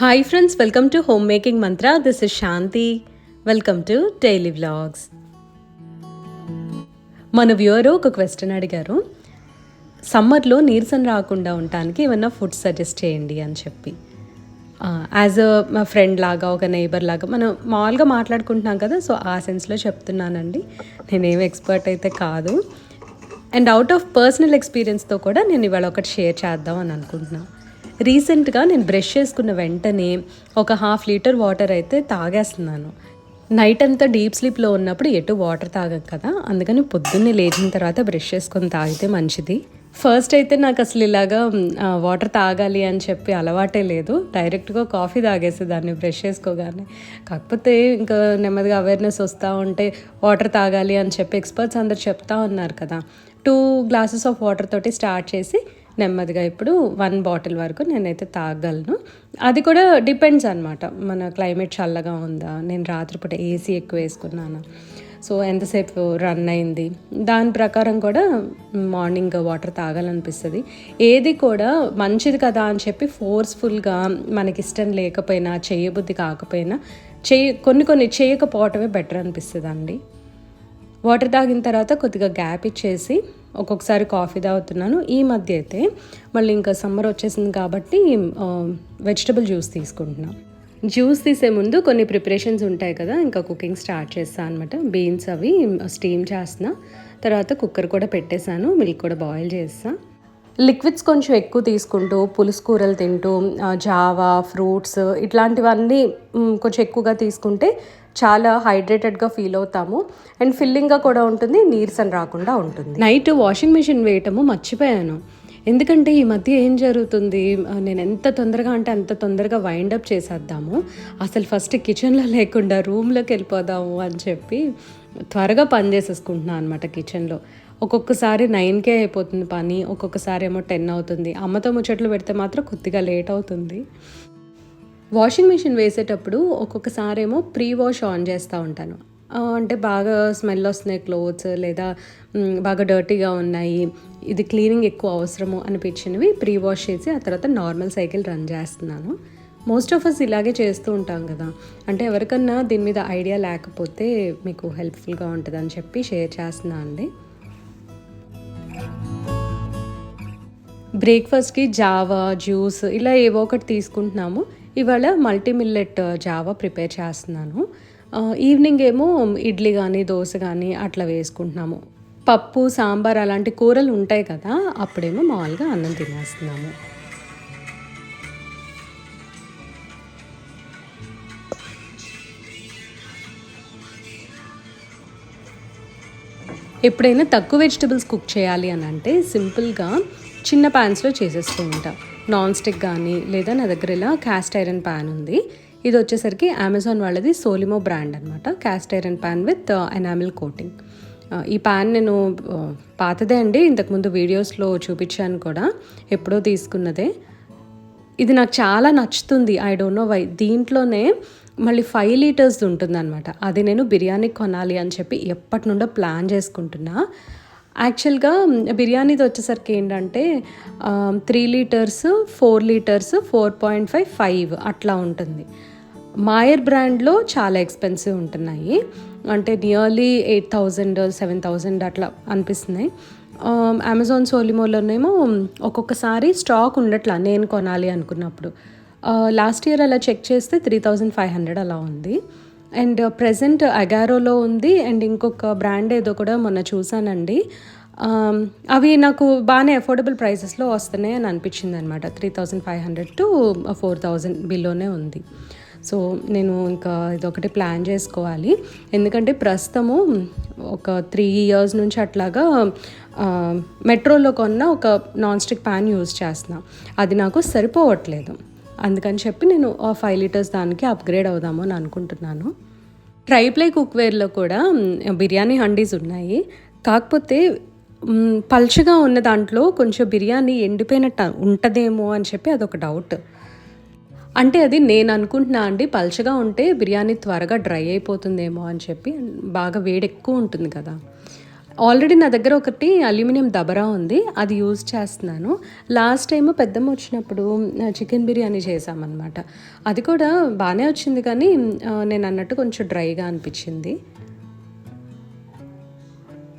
Hi friends welcome to home making mantra this is Shanti welcome to daily vlogs మన viewer ఒక question అడిగారు. సమ్మర్లో నీరసం రాకుండా ఉండటానికి ఏమన్నా ఫుడ్ సజెస్ట్ చేయండి అని చెప్పి. యాజ్ అ మా ఫ్రెండ్ లాగా ఒక నైబర్ లాగా మనం మామూలుగా మాట్లాడుకుంటున్నాం కదా సో ఆ సెన్స్లో చెప్తున్నానండి. నేనేం ఎక్స్పర్ట్ అయితే కాదు. అండ్ అవుట్ ఆఫ్ పర్సనల్ ఎక్స్పీరియన్స్తో కూడా నేను ఇవాళ ఒకటి షేర్ చేద్దాం అని అనుకుంటున్నాను రీసెంట్గా నేను బ్రష్ చేసుకున్న వెంటనే ఒక హాఫ్ లీటర్ వాటర్ అయితే తాగేస్తున్నాను. నైట్ అంతా డీప్ స్లీప్లో ఉన్నప్పుడు ఎటు వాటర్ తాగం కదా అందుకని పొద్దున్నే లేచిన తర్వాత బ్రష్ చేసుకొని తాగితే మంచిది. ఫస్ట్ అయితే నాకు అసలు ఇలాగా వాటర్ తాగాలి అని చెప్పి అలవాటే లేదు. డైరెక్ట్గా కాఫీ తాగేసేదాన్ని బ్రష్ చేసుకోగానే. కాకపోతే ఇంకా నెమ్మదిగా అవేర్నెస్ వస్తూ ఉంటే వాటర్ తాగాలి అని చెప్పి ఎక్స్పర్ట్స్ అందరు చెప్తా ఉన్నారు కదా టూ గ్లాసెస్ ఆఫ్ వాటర్ తోటి స్టార్ట్ చేసి నెమ్మదిగా ఇప్పుడు వన్ బాటిల్ వరకు నేనైతే తాగలను. అది కూడా డిపెండ్స్ అనమాట మన క్లైమేట్ చల్లగా ఉందా? నేను రాత్రిపూట ఏసీ ఎక్కువ వేసుకున్నాను? సో ఎంతసేపు రన్ అయింది? దాని ప్రకారం కూడా మార్నింగ్ వాటర్ తాగాలనిపిస్తుంది. ఏది కూడా మంచిది కదా అని చెప్పి ఫోర్స్ఫుల్గా మనకి ఇష్టం లేకపోయినా చేయబుద్ధి కాకపోయినా చేయ కొన్ని కొన్ని చేయకపోవటమే బెటర్ అనిపిస్తుంది అండి వాటర్ తాగిన తర్వాత కొద్దిగా గ్యాప్ ఇచ్చేసి ఒక్కొక్కసారి కాఫీ తాగుతున్నాను. ఈ మధ్య అయితే మళ్ళీ ఇంకా సమ్మర్ వచ్చేసింది కాబట్టి వెజిటబుల్ జ్యూస్ తీసుకుంటున్నాను జ్యూస్ తీసే ముందు కొన్ని ప్రిపరేషన్స్ ఉంటాయి కదా ఇంకా కుకింగ్ స్టార్ట్ చేస్తాను అనమాట బీన్స్ అవి స్టీమ్ చేస్తున్నా. తర్వాత కుక్కర్ కూడా పెట్టేశాను మిల్క్ కూడా బాయిల్ చేస్తా. లిక్విడ్స్ కొంచెం ఎక్కువ తీసుకుంటూ పులుసు కూరలు తింటూ జావా ఫ్రూట్స్ ఇట్లాంటివన్నీ కొంచెం ఎక్కువగా తీసుకుంటే చాలా హైడ్రేటెడ్గా ఫీల్ అవుతాము. అండ్ ఫిల్లింగ్గా కూడా ఉంటుంది నీరసం రాకుండా ఉంటుంది. నైట్ వాషింగ్ మిషన్ వేయటము మర్చిపోయాను. ఎందుకంటే ఈ మధ్య ఏం జరుగుతుంది? నేను ఎంత తొందరగా అంటే అంత తొందరగా వైండ్ అప్ చేసేద్దాము. అసలు ఫస్ట్ కిచెన్లో లేకుండా రూమ్లోకి వెళ్ళిపోదాము అని చెప్పి త్వరగా పని చేసేసుకుంటున్నాను అనమాట కిచెన్లో ఒక్కొక్కసారి నైన్కే అయిపోతుంది పని ఒక్కొక్కసారి ఏమో టెన్ అవుతుంది. అమ్మతో ముచ్చట్లు పెడితే మాత్రం కొద్దిగా లేట్ అవుతుంది. వాషింగ్ మిషన్ వేసేటప్పుడు ఒక్కొక్కసారి ఏమో ప్రీ వాష్ ఆన్ చేస్తూ ఉంటాను. అంటే బాగా స్మెల్ వస్తున్నాయి క్లోత్స్ లేదా బాగా డర్టీగా ఉన్నాయి ఇది క్లీనింగ్ ఎక్కువ అవసరము అనిపించినవి ప్రీ వాష్ చేసి ఆ తర్వాత నార్మల్ సైకిల్ రన్ చేస్తున్నాను. మోస్ట్ ఆఫ్ అస్ ఇలాగే చేస్తూ ఉంటాం కదా. అంటే ఎవరికన్నా దీని మీద ఐడియా లేకపోతే మీకు హెల్ప్ఫుల్గా ఉంటుందని చెప్పి షేర్ చేస్తున్నాను అండి. బ్రేక్ఫాస్ట్కి జావా జ్యూస్ ఇలా ఏవో ఒకటి తీసుకుంటున్నాము. ఇవాళ మల్టీ మిల్లెట్ uh, జావా ప్రిపేర్ చేస్తున్నాను. Uh, ఈవినింగ్ ఏమో ఇడ్లీ కానీ దోశ కానీ అట్లా వేసుకుంటున్నాము. పప్పు సాంబార్ అలాంటి కూరలు ఉంటాయి కదా అప్పుడేమో మామూలుగా అన్నం తినేస్తున్నాము. ఎప్పుడైనా తక్కువ వెజిటబుల్స్ కుక్ చేయాలి అని అంటే సింపుల్గా చిన్న ప్యాన్స్లో చేసేస్తూ ఉంటాం. నాన్ స్టిక్ కానీ లేదా నా దగ్గర ఇలా క్యాస్ట్ ఐరన్ ప్యాన్ ఉంది. ఇది వచ్చేసరికి అమెజాన్ వాళ్ళది సోలిమో బ్రాండ్ అనమాట cast iron pan with enamel coating ఈ ప్యాన్ నేను uh, పాతదే అండి. ఇంతకుముందు వీడియోస్లో చూపించాను కూడా. ఎప్పుడో తీసుకున్నదే. ఇది నాకు చాలా నచ్చుతుంది. ఐ డోంట్ నో వై దీంట్లోనే మళ్ళీ ఫైవ్ లీటర్స్ ఉంటుందన్నమాట. అది నేను బిర్యానీ కొనాలి అని చెప్పి ఎప్పటి నుండో ప్లాన్ చేసుకుంటున్నా. యాక్చువల్గా బిర్యానీది వచ్చేసరికి ఏంటంటే three litres four litres four point five five అట్లా ఉంటుంది. మాయర్ బ్రాండ్లో చాలా ఎక్స్పెన్సివ్ ఉంటున్నాయి. అంటే nearly eight thousand seven thousand అట్లా అనిపిస్తున్నాయి. అమెజాన్ సోలిమోలోనేమో ఒక్కొక్కసారి స్టాక్ ఉండట్లా నేను కొనాలి అనుకున్నప్పుడు. లాస్ట్ ఇయర్ అలా చెక్ చేస్తే త్రీ థౌజండ్ ఫైవ్ హండ్రెడ్ అలా ఉంది. అండ్ ప్రజెంట్ అగారోలో ఉంది అండ్ ఇంకొక బ్రాండ్ ఏదో కూడా మొన్న చూసానండి అవి నాకు బాగానే అఫోర్డబుల్ ప్రైసెస్లో వస్తున్నాయి అని అనిపించింది అనమాట three thousand five hundred to four thousand బిల్లోనే ఉంది. సో నేను ఇంకా ఇదొకటి ప్లాన్ చేసుకోవాలి. ఎందుకంటే ప్రస్తుతము ఒక త్రీ ఇయర్స్ నుంచి అట్లాగా మెట్రోలో కొన్న ఒక నాన్ స్టిక్ ప్యాన్ యూజ్ చేస్తున్నా. అది నాకు సరిపోవట్లేదు. అందుకని చెప్పి నేను ఆ ఫైవ్ లీటర్స్ దానికి అప్గ్రేడ్ అవుదాము అని అనుకుంటున్నాను. ట్రై ప్లే కుక్వేర్లో కూడా బిర్యానీ హండీస్ ఉన్నాయి. కాకపోతే పల్చగా ఉన్న దాంట్లో కొంచెం బిర్యానీ ఎండిపోయినట్టు ఉంటుందేమో అని చెప్పి అదొక డౌట్ అంటే అది నేను అనుకుంటున్నా అండి పల్చగా ఉంటే బిర్యానీ త్వరగా డ్రై అయిపోతుందేమో అని చెప్పి బాగా వేడి ఎక్కువ ఉంటుంది కదా. ఆల్రెడీ నా దగ్గర ఒకటి అల్యూమినియం దబరా ఉంది. అది యూజ్ చేస్తున్నాను. లాస్ట్ టైం పెద్దమ్మ వచ్చినప్పుడు చికెన్ బిర్యానీ చేసామన్నమాట అది కూడా బాగానే వచ్చింది కానీ నేను అన్నట్టు కొంచెం డ్రైగా అనిపించింది.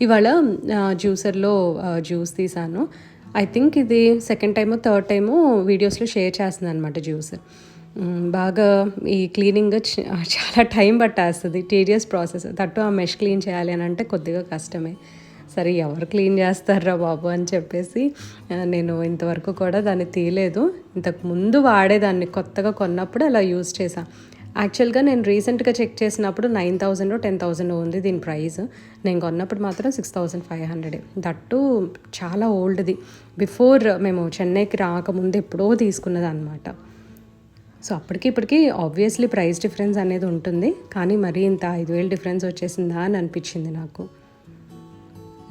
ఇవాళ జ్యూసర్లో జ్యూస్ తీసాను. ఐ థింక్ ఇది సెకండ్ టైమో థర్డ్ టైము వీడియోస్లో షేర్ చేస్తుంది అనమాట జ్యూసర్ బాగా ఈ క్లీనింగ్ చాలా టైం పట్టేస్తుంది. Tedious process. తట్టు ఆ మెష్ క్లీన్ చేయాలి అని అంటే కొద్దిగా కష్టమే. సరే ఎవరు క్లీన్ చేస్తారా బాబు అని చెప్పేసి నేను ఇంతవరకు కూడా దాన్ని తీయలేదు. ఇంతకు ముందు వాడేదాన్ని కొత్తగా కొన్నప్పుడు అలా యూజ్ చేశాను యాక్చువల్గా నేను రీసెంట్గా చెక్ చేసినప్పుడు నైన్ థౌజండ్ టెన్ థౌజండ్ ఉంది దీని ప్రైస్. నేను కొన్నప్పుడు మాత్రం six thousand five hundred that చాలా ఓల్డ్ది. బిఫోర్ మేము చెన్నైకి రాకముందు ఎప్పుడో తీసుకున్నది అనమాట సో అప్పటికి ఇప్పటికి ఆబ్వియస్లీ ప్రైస్ డిఫరెన్స్ అనేది ఉంటుంది. కానీ మరీ ఇంత ఐదు వేలు డిఫరెన్స్ వచ్చేసిందా అని అనిపించింది నాకు.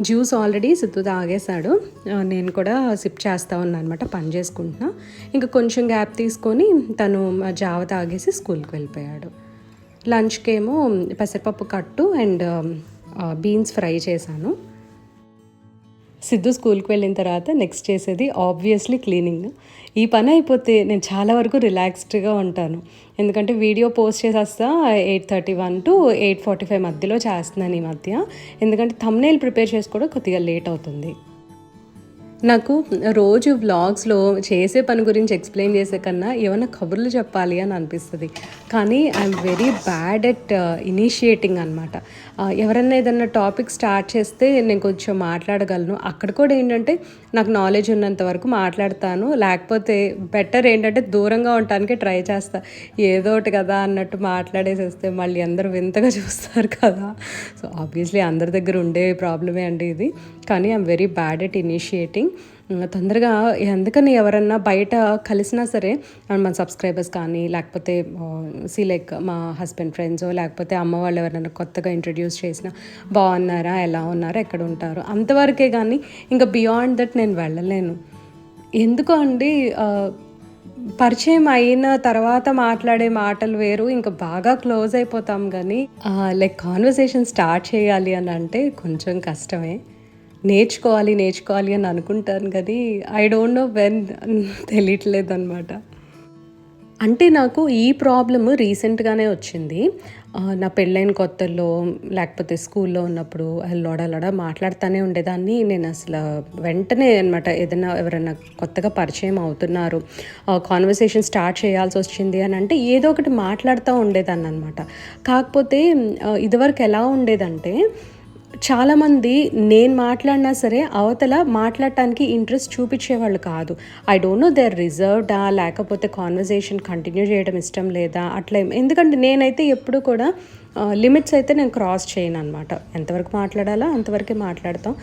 జ్యూస్ ఆల్రెడీ సిద్ధు తాగేశాడు. నేను కూడా సిప్ చేస్తా ఉన్నాను అనమాట పని చేసుకుంటున్నా. ఇంకా కొంచెం గ్యాప్ తీసుకొని తను జావ తాగేసి స్కూల్కి వెళ్ళిపోయాడు. లంచ్కి ఏమో పెసరపప్పు కట్టు అండ్ బీన్స్ ఫ్రై చేశాను. సిద్ధు స్కూల్కి వెళ్ళిన తర్వాత నెక్స్ట్ చేసేది ఆబ్వియస్లీ క్లీనింగ్ ఈ పని అయిపోతే నేను చాలా వరకు రిలాక్స్డ్గా ఉంటాను. ఎందుకంటే వీడియో పోస్ట్ చేసేస్తా eight thirty one to eight forty five మధ్యలో చేస్తున్నాను ఈ మధ్య. ఎందుకంటే thumbnail ప్రిపేర్ చేసుకోవడం కొద్దిగా లేట్ అవుతుంది. నాకు రోజు వ్లాగ్స్లో చేసే పని గురించి ఎక్స్ప్లెయిన్ చేసే కన్నా ఏమైనా కబుర్లు చెప్పాలి అని అనిపిస్తుంది. కానీ I'm very bad at initiating అనమాట ఎవరన్నా ఏదన్నా టాపిక్ స్టార్ట్ చేస్తే నేను కొంచెం మాట్లాడగలను. అక్కడ కూడా ఏంటంటే నాకు నాలెడ్జ్ ఉన్నంత వరకు మాట్లాడతాను. లేకపోతే బెటర్ ఏంటంటే దూరంగా ఉండటానికి ట్రై చేస్తా. ఏదో ఒకటి కదా అన్నట్టు మాట్లాడేసేస్తే మళ్ళీ అందరూ వింతగా చూస్తారు కదా. సో ఆబ్వియస్లీ అందరి దగ్గర ఉండే ప్రాబ్లమే అండి ఇది. కానీ I'm very bad at initiating. తొందరగా ఎందుకని ఎవరన్నా బయట కలిసినా సరే మన సబ్స్క్రైబర్స్ కానీ లేకపోతే సి లైక్ మా హస్బెండ్ ఫ్రెండ్స్ లేకపోతే అమ్మ వాళ్ళు ఎవరైనా కొత్తగా ఇంట్రడ్యూస్ చేసిన బాగున్నారా? ఎలా ఉన్నారా? ఎక్కడ ఉంటారు? అంతవరకే కానీ ఇంకా బియాండ్ దట్ నేను వెళ్ళలేను. ఎందుకు అండి? పరిచయం అయిన తర్వాత మాట్లాడే మాటలు వేరు ఇంకా బాగా క్లోజ్ అయిపోతాం కానీ లైక్ కాన్వర్సేషన్ స్టార్ట్ చేయాలి అని అంటే కొంచెం కష్టమే. నేర్చుకోవాలి నేర్చుకోవాలి అని అనుకుంటాను కానీ ఐ డోంట్ నో వెన్ తెలియట్లేదు అనమాట అంటే నాకు ఈ ప్రాబ్లమ్ రీసెంట్గానే వచ్చింది. నా పెళ్ళైన కొత్తల్లో లేకపోతే స్కూల్లో ఉన్నప్పుడు లోడలోడ మాట్లాడుతూనే ఉండేదాన్ని. నేను అసలు వెంటనే అనమాట ఏదైనా ఎవరైనా కొత్తగా పరిచయం అవుతున్నారు కాన్వర్సేషన్ స్టార్ట్ చేయాల్సి వచ్చింది అని అంటే ఏదో ఒకటి మాట్లాడుతూ ఉండేదాన్ని అనమాట కాకపోతే ఇదివరకు ఎలా ఉండేదంటే చాలామంది నేను మాట్లాడినా సరే అవతల మాట్లాడటానికి ఇంట్రెస్ట్ చూపించేవాళ్ళు కాదు. ఐ డోంట్ నో దేర్ రిజర్వ్డా లేకపోతే కాన్వర్జేషన్ కంటిన్యూ చేయడం ఇష్టం లేదా అట్లా ఎందుకంటే నేనైతే ఎప్పుడు కూడా లిమిట్స్ అయితే నేను క్రాస్ చేయను అనమాట ఎంతవరకు మాట్లాడాలో అంతవరకే మాట్లాడతాం.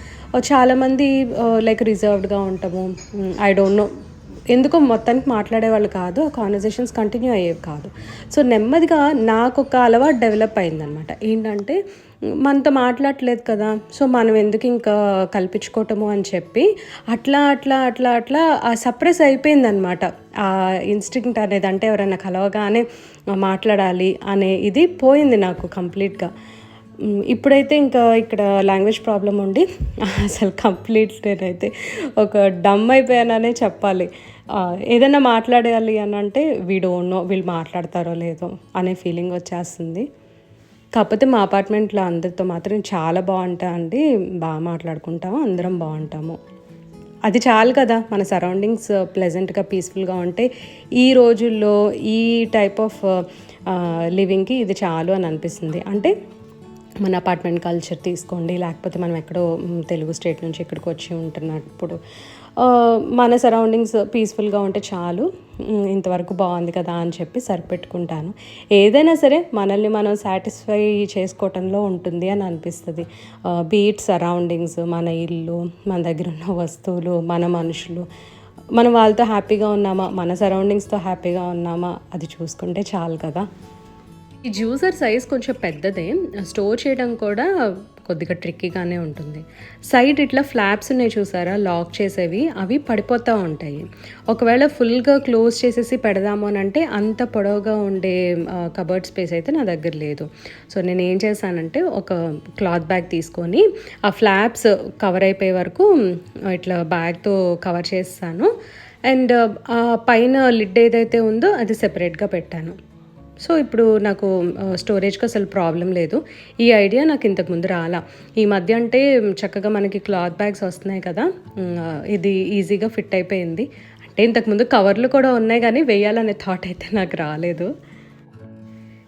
చాలామంది లైక్ రిజర్వ్డ్గా ఉంటాము. ఐ డోంట్ నో ఎందుకో మొత్తానికి మాట్లాడేవాళ్ళు కాదు ఆ కాన్వర్జేషన్స్ కంటిన్యూ అయ్యేవి కాదు. సో నెమ్మదిగా నాకు ఒక అలవాటు డెవలప్ అయిందనమాట ఏంటంటే మనతో మాట్లాడట్లేదు కదా సో మనం ఎందుకు ఇంకా కల్పించుకోవటము అని చెప్పి అట్లా అట్లా అట్లా అట్లా సప్రెస్ అయిపోయిందనమాట ఆ ఇన్స్టింక్ట్ అనేది అంటే ఎవరైనా కలవగానే మాట్లాడాలి అనే ఇది పోయింది నాకు కంప్లీట్గా. ఇప్పుడైతే ఇంకా ఇక్కడ లాంగ్వేజ్ ప్రాబ్లం ఉండి అసలు కంప్లీట్ నేనైతే ఒక డమ్ అయిపోయాననే చెప్పాలి. ఏదైనా మాట్లాడాలి అని అంటే వీడు నో వీళ్ళు మాట్లాడతారో లేదో అనే ఫీలింగ్ వచ్చేస్తుంది. కాకపోతే మా అపార్ట్మెంట్లో అందరితో మాత్రం చాలా బాగుంటా అండి. బాగా మాట్లాడుకుంటాము అందరం బాగుంటాము. అది చాలు కదా మన సరౌండింగ్స్ ప్లెజెంట్గా పీస్ఫుల్గా ఉంటే ఈ రోజుల్లో ఈ టైప్ ఆఫ్ లివింగ్కి ఇది చాలు అని అనిపిస్తుంది. అంటే మన అపార్ట్మెంట్ కల్చర్ తీసుకోండి లేకపోతే మనం ఎక్కడో తెలుగు స్టేట్ నుంచి ఇక్కడికి వచ్చి ఉంటున్నప్పుడు మన సరౌండింగ్స్ పీస్ఫుల్గా ఉంటే చాలు. ఇంతవరకు బాగుంది కదా అని చెప్పి సరిపెట్టుకుంటాను. ఏదైనా సరే మనల్ని మనం సాటిస్ఫై చేసుకోవటంలో ఉంటుంది అని అనిపిస్తుంది. బీట్ సరౌండింగ్స్ మన ఇల్లు మన దగ్గర ఉన్న వస్తువులు మన మనుషులు. మనం వాళ్ళతో హ్యాపీగా ఉన్నామా? మన సరౌండింగ్స్తో హ్యాపీగా ఉన్నామా? అది చూసుకుంటే చాలు కదా. ఈ జ్యూసర్ సైజ్ కొంచెం పెద్దదే. స్టోర్ చేయడం కూడా కొద్దిగా ట్రిక్కీగానే ఉంటుంది. సైడ్ ఇట్లా ఫ్లాప్స్ ఉన్నాయి చూసారా? లాక్ చేసేవి. అవి పడిపోతూ ఉంటాయి. ఒకవేళ ఫుల్గా క్లోజ్ చేసేసి పెడదాము అని అంటే అంత పొడవుగా ఉండే కబర్డ్ స్పేస్ అయితే నా దగ్గర లేదు. సో నేను ఏం చేశానంటే ఒక క్లాత్ బ్యాగ్ తీసుకొని ఆ ఫ్లాప్స్ కవర్ అయిపోయే వరకు ఇట్లా బ్యాగ్తో కవర్ చేస్తాను అండ్ ఆ పైన లిడ్ ఏదైతే ఉందో అది సెపరేట్గా పెట్టాను. సో ఇప్పుడు నాకు స్టోరేజ్కి అసలు ప్రాబ్లం లేదు. ఈ ఐడియా నాకు ఇంతకు ముందు రాలా. ఈ మధ్య అంటే చక్కగా మనకి క్లాత్ బ్యాగ్స్ వస్తున్నాయి కదా ఇది ఈజీగా ఫిట్ అయిపోయింది. అంటే ఇంతకుముందు కవర్లు కూడా ఉన్నాయి కానీ వేయాలనే థాట్ అయితే నాకు రాలేదు.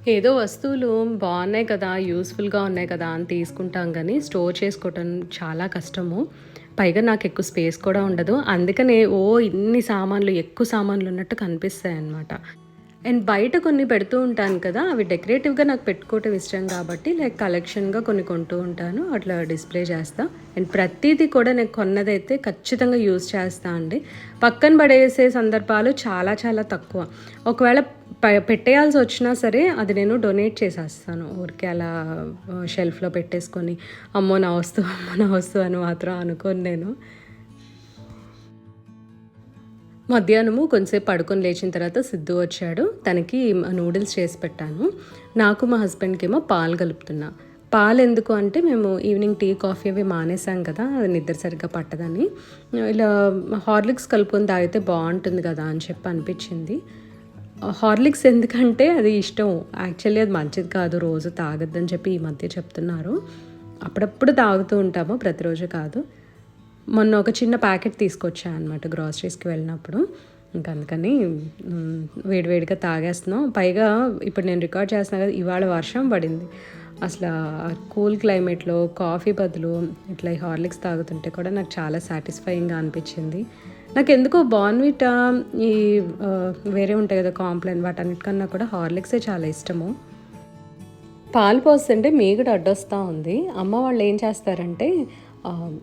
ఏదో వస్తువులు బాగున్నాయి కదా యూస్ఫుల్గా ఉన్నాయి కదా అని తీసుకుంటాం కానీ స్టోర్ చేసుకోవటం చాలా కష్టము. పైగా నాకు ఎక్కువ స్పేస్ కూడా ఉండదు. అందుకనే ఓ ఇన్ని సామాన్లు ఎక్కువ సామాన్లు ఉన్నట్టు కనిపిస్తాయి అన్నమాట. అండ్ బయట కొన్ని పెడుతూ ఉంటాను కదా అవి డెకరేటివ్గా నాకు పెట్టుకోవటం ఇష్టం కాబట్టి లైక్ కలెక్షన్గా కొన్ని కొంటూ ఉంటాను అట్లా డిస్ప్లే చేస్తా. అండ్ ప్రతిదీ కూడా నేను కొన్నదైతే ఖచ్చితంగా యూజ్ చేస్తా అండి. పక్కన పడేసే సందర్భాలు చాలా చాలా తక్కువ. ఒకవేళ పెట్టేయాల్సి వచ్చినా సరే అది నేను డొనేట్ చేసేస్తాను. ఊరికే అలా షెల్ఫ్లో పెట్టేసుకొని అమ్మో నా వస్తువు అమ్మో నా వస్తువు అని మాత్రం అనుకోను నేను. మధ్యాహ్నము కొంచెంసేపు పడుకొని లేచిన తర్వాత సిద్ధు వచ్చాడు. తనకి నూడిల్స్ చేసి పెట్టాను. నాకు మా హస్బెండ్కి ఏమో పాలు కలుపుతున్నా. పాలు ఎందుకు అంటే మేము ఈవినింగ్ టీ కాఫీ అవి మానేసాం కదా అది నిద్ర సరిగ్గా పట్టదని. ఇలా హార్లిక్స్ కలుపుకొని తాగితే బాగుంటుంది కదా అని చెప్పి అనిపించింది. హార్లిక్స్ ఎందుకంటే అది ఇష్టం. యాక్చువల్లీ అది మంచిది కాదు రోజు తాగద్దని చెప్పి ఈ మధ్య చెప్తున్నారు. అప్పుడప్పుడు తాగుతూ ఉంటాము ప్రతిరోజు కాదు. మొన్న ఒక చిన్న ప్యాకెట్ తీసుకొచ్చా అనమాట గ్రాసరీస్కి వెళ్ళినప్పుడు. ఇంకా అందుకని వేడివేడిగా తాగేస్తున్నాం. పైగా ఇప్పుడు నేను రికార్డ్ చేస్తున్నా కదా ఇవాళ వర్షం పడింది. అసలు కూల్ క్లైమేట్లో కాఫీ బదులు ఇట్లా ఈ హార్లిక్స్ తాగుతుంటే కూడా నాకు చాలా సాటిస్ఫైయింగ్గా అనిపించింది. నాకు ఎందుకో బాన్విటా ఈ వేరే ఉంటాయి కదా కాంప్లైన్ వాటన్నిటికన్నా కూడా హార్లిక్సే చాలా ఇష్టము. పాలు పోస్తుంటే మీగడ అడ్డొస్తూ ఉంది. అమ్మ వాళ్ళు ఏం చేస్తారంటే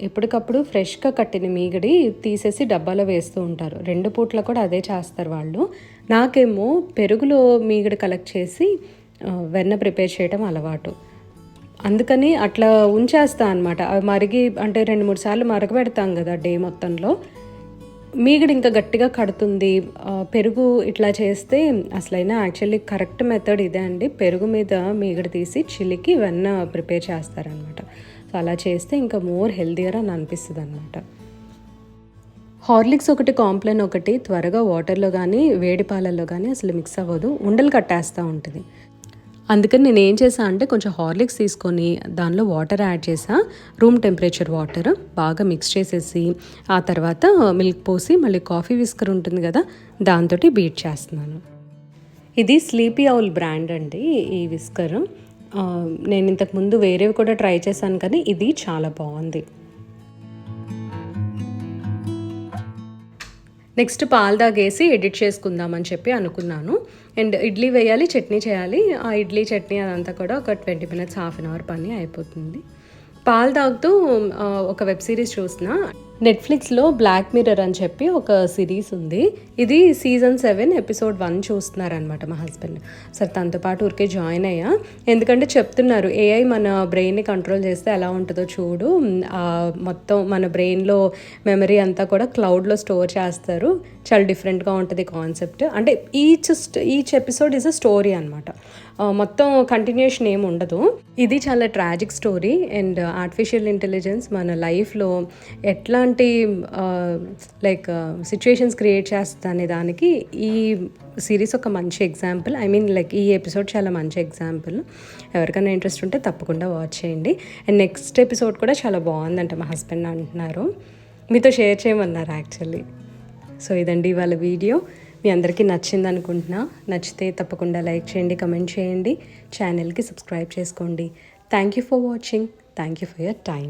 ఎప్పటికప్పుడు ఫ్రెష్గా కట్టిన మీగడి తీసేసి డబ్బాలో వేస్తూ ఉంటారు. రెండు పూట్ల కూడా అదే చేస్తారు వాళ్ళు. నాకేమో పెరుగులో మీగడి కలెక్ట్ చేసి వెన్న ప్రిపేర్ చేయడం అలవాటు. అందుకని అట్లా ఉంచేస్తా అనమాట అవి మరిగి అంటే రెండు మూడు సార్లు మరగబెడతాం కదా డే మొత్తంలో. మీగడ ఇంకా గట్టిగా కడుతుంది. పెరుగు ఇట్లా చేస్తే అసలైనా యాక్చువల్లీ కరెక్ట్ మెథడ్ ఇదే అండి. పెరుగు మీద మీగడ తీసి చిలికి వెన్న ప్రిపేర్ చేస్తారనమాట సో అలా చేస్తే ఇంకా మోర్ హెల్దియర్ అని అనిపిస్తుంది అనమాట హార్లిక్స్ ఒకటి కాంప్లైన్ ఒకటి త్వరగా వాటర్లో కానీ వేడి పాలల్లో కానీ అసలు మిక్స్ అవ్వదు. ఉండలు కట్టేస్తూ ఉంటుంది. అందుకని నేను ఏం చేసా అంటే కొంచెం హార్లిక్స్ తీసుకొని దానిలో వాటర్ యాడ్ చేసా. రూమ్ టెంపరేచర్ వాటర్ బాగా మిక్స్ చేసేసి ఆ తర్వాత మిల్క్ పోసి మళ్ళీ కాఫీ విస్కర్ ఉంటుంది కదా దాంతో బీట్ చేస్తున్నాను. ఇది స్లీపీ అవుల్ బ్రాండ్ అండి ఈ విస్కర్ నేను ఇంతకు ముందు వేరేవి కూడా ట్రై చేశాను కానీ ఇది చాలా బాగుంది. నెక్స్ట్ పాలు తాగేసి ఎడిట్ చేసుకుందామని చెప్పి అనుకున్నాను. అండ్ ఇడ్లీ వేయాలి చట్నీ చేయాలి. ఆ ఇడ్లీ చట్నీ అదంతా కూడా ఒక twenty minutes half an hour పని అయిపోతుంది. పాలు తాగుతూ ఒక వెబ్ సిరీస్ చూసిన. నెట్ఫ్లిక్స్లో బ్లాక్ మిర్రర్ అని చెప్పి ఒక సిరీస్ ఉంది. ఇది సీజన్ సెవెన్ ఎపిసోడ్ వన్ చూస్తున్నారనమాట మా హస్బెండ్ సరే తనతో పాటు ఊరికే జాయిన్ అయ్యా. ఎందుకంటే చెప్తున్నారు ఏఐ మన బ్రెయిన్ని కంట్రోల్ చేస్తే ఎలా ఉంటుందో చూడు. మొత్తం మన బ్రెయిన్లో మెమరీ అంతా కూడా క్లౌడ్లో స్టోర్ చేస్తారు. చాలా డిఫరెంట్గా ఉంటుంది కాన్సెప్ట్ అంటే each each episode is a story అనమాట మొత్తం కంటిన్యూషన్ ఏమి ఉండదు. ఇది చాలా tragic story and artificial intelligence మన లైఫ్లో ఎట్లాంటి లైక్ సిచ్యుయేషన్స్ క్రియేట్ చేస్తుంది అనే దానికి ఈ సిరీస్ ఒక మంచి ఎగ్జాంపుల్ ఐ మీన్ లైక్ ఈ ఎపిసోడ్ చాలా మంచి ఎగ్జాంపుల్ ఎవరికైనా ఇంట్రెస్ట్ ఉంటే తప్పకుండా వాచ్ చేయండి. అండ్ నెక్స్ట్ ఎపిసోడ్ కూడా చాలా బాగుందంట మా హస్బెండ్ అంటున్నారు. మీతో షేర్ చేయమన్నారు యాక్చువల్లీ సో ఇదండి ఇవాళ వీడియో మీ అందరికీ నచ్చింది అనుకుంటున్నా నచ్చితే తప్పకుండా లైక్ చేయండి కమెంట్ చేయండి ఛానల్కి సబ్స్క్రైబ్ చేసుకోండి. Thank you for watching thank you for your time